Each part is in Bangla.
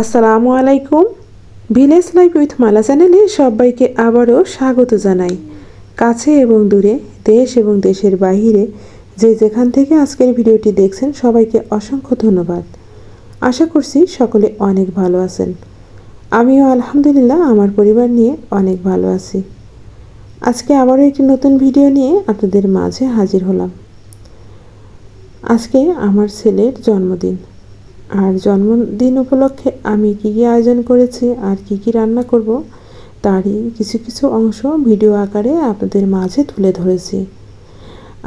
আসসালামু আলাইকুম। ভিলেজ লাইফ উইথ মালা চ্যানেলে সবাইকে আবারও স্বাগত জানাই। কাছে এবং দূরে, দেশ এবং দেশের বাইরে যে যেখান থেকে আজকের ভিডিওটি দেখছেন, সবাইকে অসংখ্য ধন্যবাদ। আশা করছি সকলে অনেক ভালো আছেন। আমিও আলহামদুলিল্লাহ আমার পরিবার নিয়ে অনেক ভালো আছি। আজকে আবারও একটি নতুন ভিডিও নিয়ে আপনাদের মাঝে হাজির হলাম। আজকে আমার ছেলের জন্মদিন। আর জন্মদিন উপলক্ষে আমি কী কী আয়োজন করেছি আর কি কি রান্না করব, তারই কিছু কিছু অংশ ভিডিও আকারে আপনাদের মাঝে তুলে ধরেছি।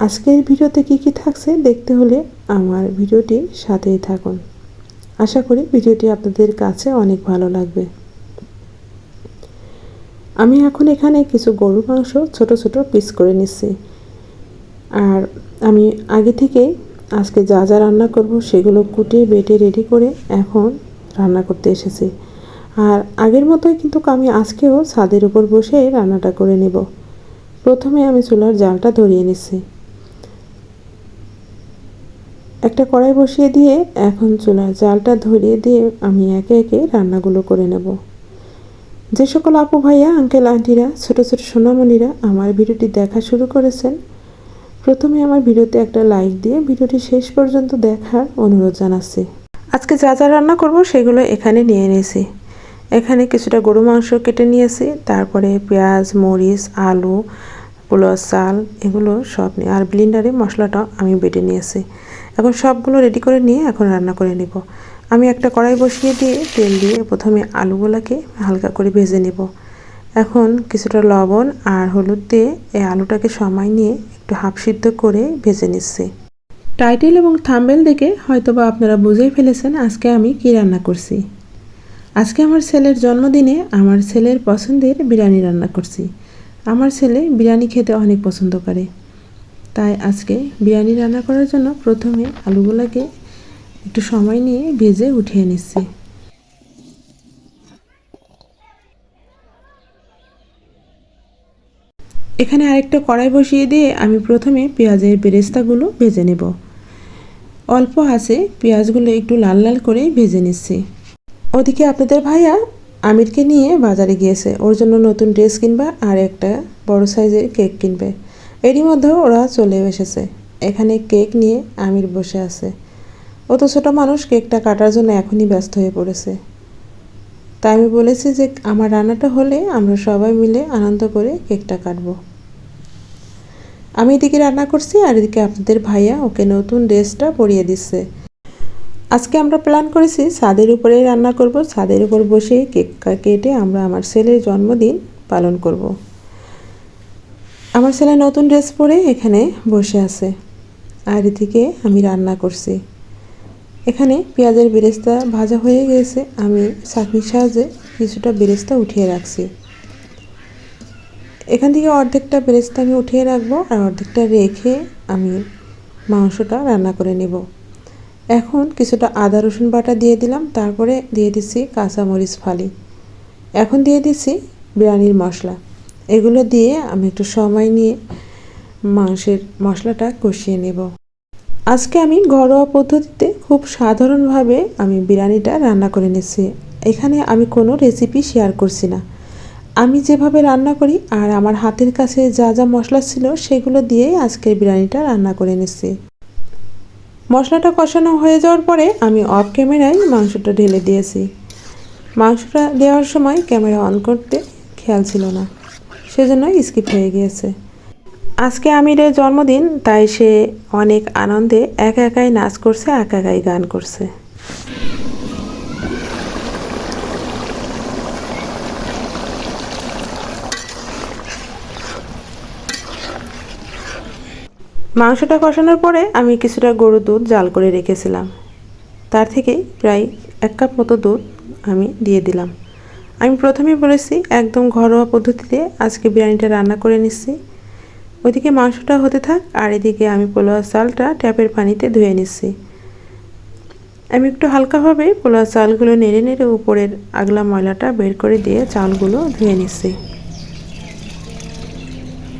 আজকের ভিডিওতে কি কি থাকছে দেখতে হলে আমার ভিডিওটি সাথেই থাকুন। আশা করি ভিডিওটি আপনাদের কাছে অনেক ভালো লাগবে। আমি এখন এখানে কিছু গরুর মাংস ছোট ছোট পিস করে নিচ্ছি। আর আমি আগে থেকেই আজকে যা যা রান্না করব সেগুলো কুটে, বেটে, রেডি করে এখন রান্না করতে এসেছি। আর আগের মতোই কিন্তু আমি আজকেও ছাদের উপর বসে রান্নাটা করে নেব। প্রথমে আমি চুলার জালটা ধরিয়ে নিচ্ছি। একটা কড়াই বসিয়ে দিয়ে এখন চুলার জালটা ধরিয়ে দিয়ে আমি একে একে রান্নাগুলো করে নেব। যে সকল আপু ভাইয়া, আঙ্কেল, আন্টিরা, ছোটো ছোটো সোনামণিরা আমার ভিডিওটি দেখা শুরু করেছেন প্রথমে আমার ভিডিওতে একটা লাইক দিয়ে ভিডিওটি শেষ পর্যন্ত দেখার অনুরোধ জানাচ্ছি। আজকে যা যা রান্না করব সেগুলো এখানে নিয়ে নিয়েছি। এখানে কিছুটা গরু মাংস কেটে নিয়েছি, তারপরে পেঁয়াজ, মরিচ, আলু, পোলাও, চাল, এগুলো সব নিয়ে আর ব্লিন্ডারে মশলাটা আমি বেটে নিয়েছি। এখন সবগুলো রেডি করে নিয়ে এখন রান্না করে নেব। আমি একটা কড়াই বসিয়ে দিয়ে তেল দিয়ে প্রথমে আলুগুলোকে হালকা করে ভেজে নেব। এখন কিছুটা লবণ আর হলুদ দিয়ে এই আলুটাকে সময় নিয়ে একটু হাফ সিদ্ধ করে ভেজে নিচ্ছি। টাইটেল এবং থাম্বেল দেখে হয়তোবা আপনারা বুঝেই ফেলেছেন আজকে আমি কি রান্না করছি। আজকে আমার ছেলের জন্মদিনে আমার ছেলের পছন্দের বিরিয়ানি রান্না করছি। আমার ছেলে বিরিয়ানি খেতে অনেক পছন্দ করে। তাই আজকে বিরিয়ানি রান্না করার জন্য প্রথমে আলুগুলোকে একটু সময় নিয়ে ভেজে উঠিয়ে নিচ্ছি। এখানে আরেকটা কড়াই বসিয়ে দিয়ে আমি প্রথমে পেঁয়াজের বেরেস্তাগুলো ভেজে নেব। অল্প আছে, পেঁয়াজগুলো একটু লাল লাল করে ভেজে নিচ্ছি। ওদিকে আপনাদের ভাইয়া আমিরকে নিয়ে বাজারে গিয়েছে। ওর জন্য নতুন ড্রেস কিনবে আর একটা বড় সাইজের কেক কিনবে। এরই মধ্যে ওরা চলে এসেছে। এখানে কেক নিয়ে আমির বসে আছে। অত ছোটো মানুষ কেকটা কাটার জন্য এখনই ব্যস্ত হয়ে পড়েছে। তাই আমি বলেছি যে আমার রান্নাটা হলে আমরা সবাই মিলে আনন্দ করে কেকটা কাটবো। আমি এদিকে রান্না করছি আর এদিকে আপনাদের ভাইয়া ওকে নতুন ড্রেসটা পরিয়ে দিচ্ছে। আজকে আমরা প্ল্যান করেছি ছাদের উপরেই রান্না করব, ছাদের উপর বসে কেক কেটে আমরা আমার ছেলের জন্মদিন পালন করব। আমার ছেলে নতুন ড্রেস পরে এখানে বসে আছে। আর এদিকে আমি রান্না করছি। এখানে পেঁয়াজের বেরেস্তা ভাজা হয়ে গেছে। আমি চাটনির সাহায্যে কিছুটা বেরেস্তা উঠিয়ে রাখছি। এখান থেকে অর্ধেকটা বেরেস্তা আমি উঠিয়ে রাখব আর অর্ধেকটা রেখে আমি মাংসটা রান্না করে নেব। এখন কিছুটা আদা, রসুন বাটা দিয়ে দিলাম, তারপরে দিয়ে দিচ্ছি কাঁচামরিচ ফালি। এখন দিয়ে দিচ্ছি বিরিয়ানির মশলা। এগুলো দিয়ে আমি একটু সময় নিয়ে মাংসের মশলাটা কষিয়ে নেব। আজকে আমি ঘরোয়া পদ্ধতিতে খুব সাধারণভাবে আমি বিরিয়ানিটা রান্না করে নিচ্ছি। এখানে আমি কোনো রেসিপি শেয়ার করছি না। আমি যেভাবে রান্না করি আর আমার হাতের কাছে যা যা মশলা ছিল সেগুলো দিয়েই আজকের বিরিয়ানিটা রান্না করে নিচ্ছি। মশলাটা কষানো হয়ে যাওয়ার পরে আমি অফ ক্যামেরায় মাংসটা ঢেলে দিয়েছি। মাংসটা দেওয়ার সময় ক্যামেরা অন করতে খেয়াল ছিল না। সেজন্য স্কিপ হয়ে গিয়েছে। আজকে আমিরের জন্মদিন, তাই সে অনেক আনন্দে একা একাই নাচ করছে, একা একাই গান করছে। মাংসটা কষানোর পরে আমি কিছুটা গরুর দুধ জাল করে রেখেছিলাম। তার থেকে প্রায় এক কাপ মতো দুধ আমি দিয়ে দিলাম। আমি প্রথমে বলেছি, একদম ঘরোয়া পদ্ধতিতে আজকে বিরিয়ানিটা রান্না করে নিচ্ছি। ওইদিকে মাংসটা হতে থাক, আর এদিকে আমি পোলোয়া চালটা ট্যাপের পানিতে ধুয়ে নিচ্ছি। আমি একটু হালকাভাবে পোলোয়া চালগুলো নেড়ে নেড়ে উপরের আগলা ময়লাটা বের করে দিয়ে চালগুলো ধুয়ে নিচ্ছি।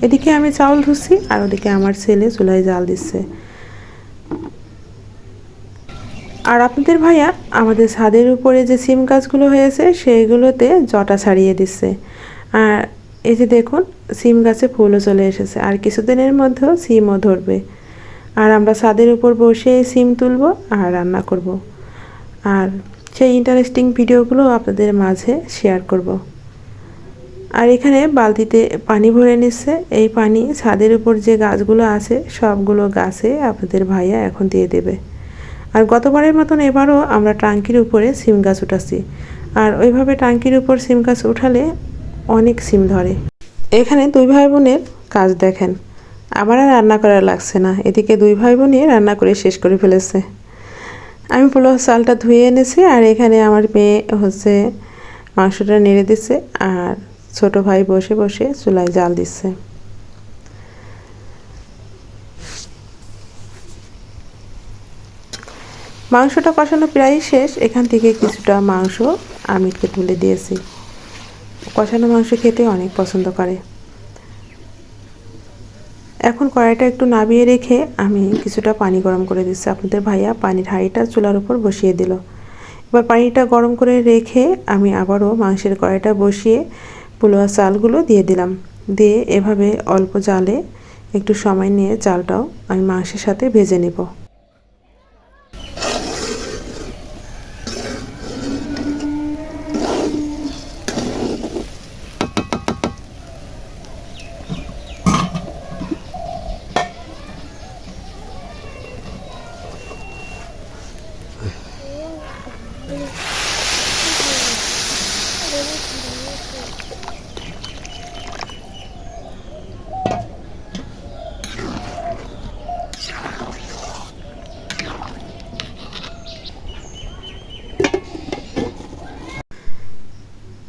এদিকে আমি চাউল ধুচ্ছি, আর ওদিকে আমার ছেলে চুলায় জাল দিচ্ছে। আর আপনাদের ভাইয়া, আমাদের ছাদের উপরে যে সিম গাছগুলো হয়েছে, সেইগুলোতে জটা ছাড়িয়ে দিচ্ছে। আর এই যে দেখুন, সিম গাছে ফুলও চলে এসেছে। আর কিছুদিনের মধ্যেও সিমও ধরবে। আর আমরা ছাদের উপর বসে সিম তুলব আর রান্না করব। আর সেই ইন্টারেস্টিং ভিডিওগুলো আপনাদের মাঝে শেয়ার করব। আর এখানে বালতিতে পানি ভরে নিচ্ছে। এই পানি ছাদের উপর যে গাছগুলো আছে, সবগুলো গাছে আপনাদের ভাইয়া এখন দিয়ে দেবে। আর গতবারের মতন এবারও আমরা টাঙ্কির উপরে সিম গাছ উঠাচ্ছি। আর ওইভাবে টাঙ্কির উপর সিম গাছ উঠালে অনেক সিম ধরে। এখানে দুই ভাই বোনের কাজ দেখেন। আমার আর রান্না করা লাগছে না। এদিকে দুই ভাই বোনই রান্না করে শেষ করে ফেলেছে। আমি পোলাও চালটা ধুয়ে এনেছি আর এখানে আমার মেয়ে হচ্ছে মাংসটা নেড়ে দিচ্ছে আর ছোট ভাই বসে বসে চুলায় জাল দিচ্ছে। মাংসটা কষানো প্রায় শেষ। এখান থেকে কিছুটা মাংস আমিরকে তুলে দিয়েছি। কষানো মাংস খেতে অনেক পছন্দ করে। এখন কড়াইটা একটু নাবিয়ে রেখে আমি কিছুটা পানি গরম করে দিচ্ছি। আপনাদের ভাইয়া পানির হাঁড়িটা চুলার উপর বসিয়ে দিল। এবার পানিটা গরম করে রেখে আমি আবারও মাংসের কড়াইটা বসিয়ে পোলোয়া চালগুলো দিয়ে দিলাম। দিয়ে এভাবে অল্প জালে একটু সময় নিয়ে চালটাও আমি মাংসের সাথে ভেজে নেব।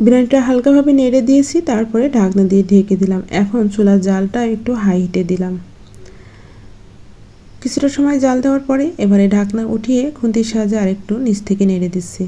বিরিয়ানিটা হালকাভাবে নেড়ে দিয়েছি, তারপরে ঢাকনা দিয়ে ঢেকে দিলাম। এখন চুলার জালটা একটু হাইটে দিলাম। কিছুটা সময় জাল দেওয়ার পরে এবারে ঢাকনা উঠিয়ে খুন্তির সাহায্যে আরেকটু নিচ থেকে নেড়ে দিচ্ছি।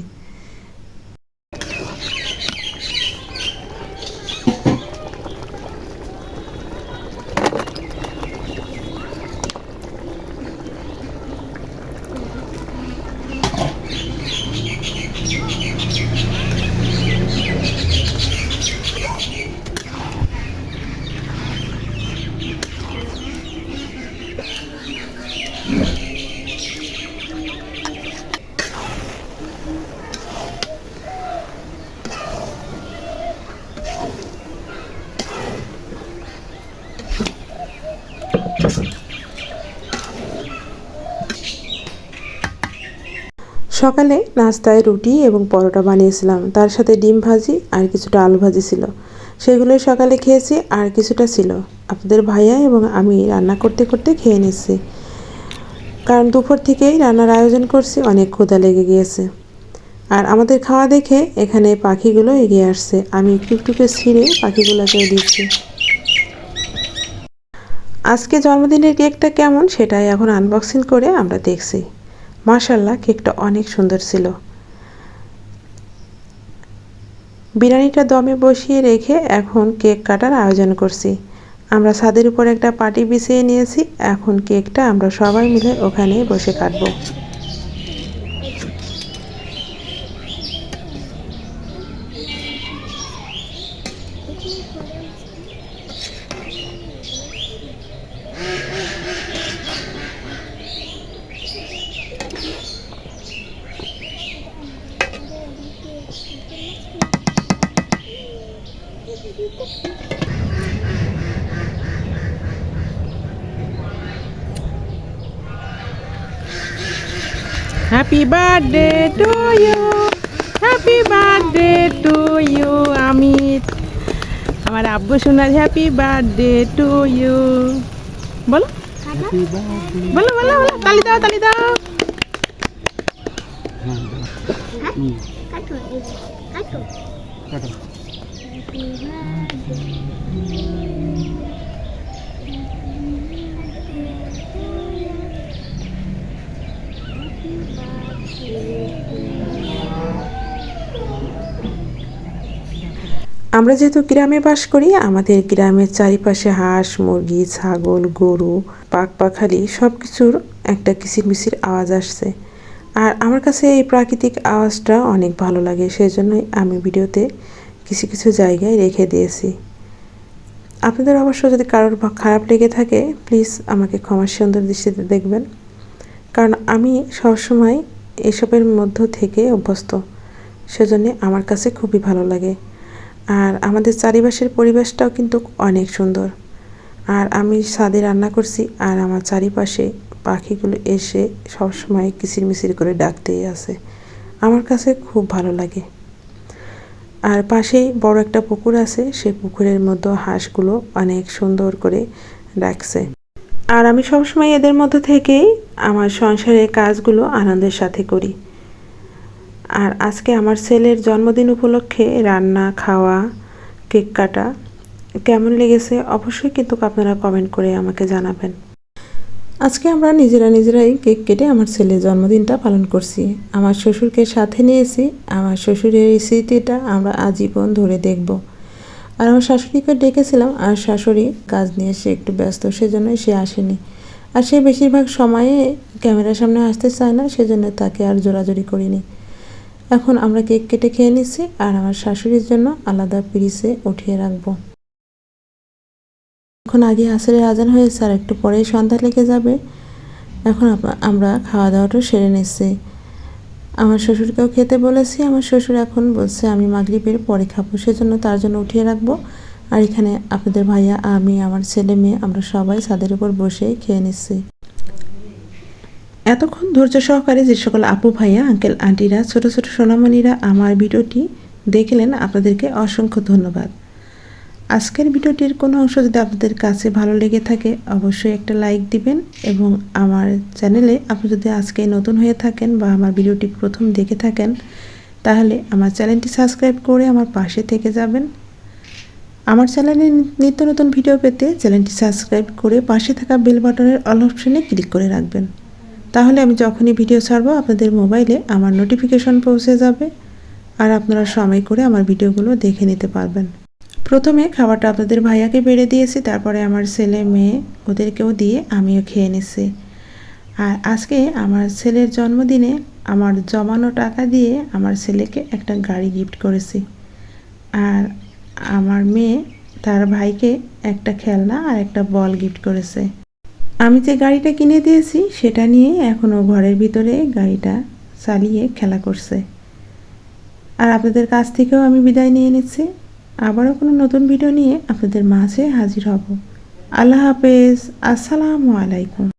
সকালে নাস্তায় রুটি এবং পরোটা বানিয়েছিলাম। তার সাথে ডিম ভাজি আর কিছুটা আলু ভাজি ছিল। সেগুলোই সকালে খেয়েছি আর কিছুটা ছিল। আপনাদের ভাইয়া এবং আমি রান্না করতে করতে খেয়ে নিচ্ছি কারণ দুপুর থেকেই রান্নার আয়োজন করছি, অনেক ক্ষুধা লেগে গিয়েছে। আর আমাদের খাওয়া দেখে এখানে পাখিগুলো এগিয়ে আসছে। আমি একটু একটু করে ছিঁড়ে পাখিগুলোকে দিচ্ছি। আজকে জন্মদিনের কেকটা কেমন সেটাই এখন আনবক্সিং করে আমরা দেখছি। মাশাল্লাহ কেকটা অনেক সুন্দর ছিল। বিরিয়ানিটা দমে বসিয়ে রেখে এখন কেক কাটার আয়োজন করছি। আমরা ছাদের উপর একটা পার্টি বিছিয়ে নিয়েছি, এখন কেকটা আমরা সবাই মিলে ওখানে বসে কাটবো। Happy birthday to you happy birthday to you Amit আমার আব্বু শোনার হ্যাপি বার্থডে টু ইউ বলো। বলো বলো বলো তালি দাও তালি দাও। কাটো যে, কাটো। আমরা যেহেতু গ্রামে বাস করি, আমাদের গ্রামের চারিপাশে হাঁস, মুরগি, ছাগল, গরু, পাক পাখালি সব কিছুর একটা কিচিরমিচির আওয়াজ আসছে। আর আমার কাছে এই প্রাকৃতিক আওয়াজটা অনেক ভালো লাগে সেই জন্যই আমি ভিডিওতে কিছু কিছু জায়গায় রেখে দিয়েছি। আপনাদের অবশ্য যদি কারোর খারাপ লেগে থাকে, প্লিজ আমাকে ক্ষমা সুন্দর দৃষ্টিতে দেখবেন। কারণ আমি সবসময় এসবের মধ্য থেকে অভ্যস্ত, সেজন্যে আমার কাছে খুবই ভালো লাগে। আর আমাদের চারিপাশের পরিবেশটাও কিন্তু অনেক সুন্দর। আর আমি ছাদে রান্না করছি আর আমার চারিপাশে পাখিগুলো এসে সবসময় কিচিরমিচির করে ডাকতেই আছে। আমার কাছে খুব ভালো লাগে। আর পাশেই বড় একটা পুকুর আছে, সেই পুকুরের মধ্যে হাঁসগুলো অনেক সুন্দর করে রাখছে আর আমি সবসময় এদের মধ্যে থেকেই আমার সংসারের কাজগুলো আনন্দের সাথে করি। আর আজকে আমার ছেলের জন্মদিন উপলক্ষে রান্না, খাওয়া, কেক কাটা কেমন লেগেছে অবশ্যই কিন্তু আপনারা কমেন্ট করে আমাকে জানাবেন। আজকে আমরা নিজেরা নিজেরাই কেক কেটে আমার ছেলের জন্মদিনটা পালন করছি। আমার শ্বশুরকে সাথে নিয়েছি, আমার শ্বশুরের এই স্মৃতিটা আমরা আজীবন ধরে দেখব। আর আমার শাশুড়িকে ডেকেছিলাম, আর শাশুড়ি কাজ নিয়ে সে একটু ব্যস্ত, সেজন্যই সে আসেনি। আর সে বেশিরভাগ সময়ে ক্যামেরার সামনে আসতে চায় না, সেজন্য তাকে আর জোরাজোরি করিনি। এখন আমরা কেক কেটে খেয়ে নিচ্ছি আর আমার শাশুড়ির জন্য আলাদা পিরিসে উঠিয়ে রাখব। এখন আগে আসরের আজান হয়েছে আর একটু পরেই সন্ধ্যা লেগে যাবে। এখন আমরা খাওয়া দাওয়াটা সেরে নিচ্ছি। আমার শ্বশুরকেও খেতে বলেছি, আমার শ্বশুর এখন বলছে, আমি মাগরিবের পরে খাব, সেজন্য তার জন্য উঠিয়ে রাখব। আর এখানে আপনাদের ভাইয়া, আমি, আমার ছেলে মেয়ে, আমরা সবাই ছাদের উপর বসেই খেয়ে নিচ্ছি। এতক্ষণ ধৈর্য সহকারে যে সকল আপু ভাইয়া, আঙ্কেল, আন্টিরা, ছোট ছোট সোনামণিরা আমার ভিডিওটি দেখলেন, আপনাদেরকে অসংখ্য ধন্যবাদ। আজকের ভিডিওটির কোনো অংশ যদি আপনাদের কাছে ভালো লেগে থাকে, অবশ্যই একটা লাইক দিবেন এবং আমার চ্যানেলে আপনি যদি আজকে নতুন হয়ে থাকেন বা আমার ভিডিওটি প্রথম দেখে থাকেন, তাহলে আমার চ্যানেলটি সাবস্ক্রাইব করে আমার পাশে থেকে যাবেন। আমার চ্যানেলে নিত্য নতুন ভিডিও পেতে চ্যানেলটি সাবস্ক্রাইব করে পাশে থাকা বেল বাটনের অল অপশনে ক্লিক করে রাখবেন। তাহলে আমি যখনই ভিডিও ছাড়বো, আপনাদের মোবাইলে আমার নোটিফিকেশন পৌঁছে যাবে আর আপনারা সময় করে আমার ভিডিওগুলো দেখে নিতে পারবেন। প্রথমে খাবারটা আপনাদের ভাইয়াকে বেড়ে দিয়েছি, তারপরে আমার ছেলে মেয়ে ওদেরকেও দিয়ে আমিও খেয়ে নিছি আর আজকে আমার ছেলের জন্মদিনে আমার জমানো টাকা দিয়ে আমার ছেলেকে একটা গাড়ি গিফট করেছি। আর আমার মেয়ে তার ভাইকে একটা খেলনা আর একটা বল গিফট করেছে। আমি যে গাড়িটা কিনে দিয়েছি, সেটা নিয়ে এখনও ঘরের ভিতরে গাড়িটা চালিয়ে খেলা করছে। আর আপনাদের কাছ থেকেও আমি বিদায় নিয়ে নিচ্ছি। আবারও কোনো নতুন ভিডিও নিয়ে আপনাদের মাঝে হাজির হব। আল্লাহ হাফেজ। আসসালামু আলাইকুম।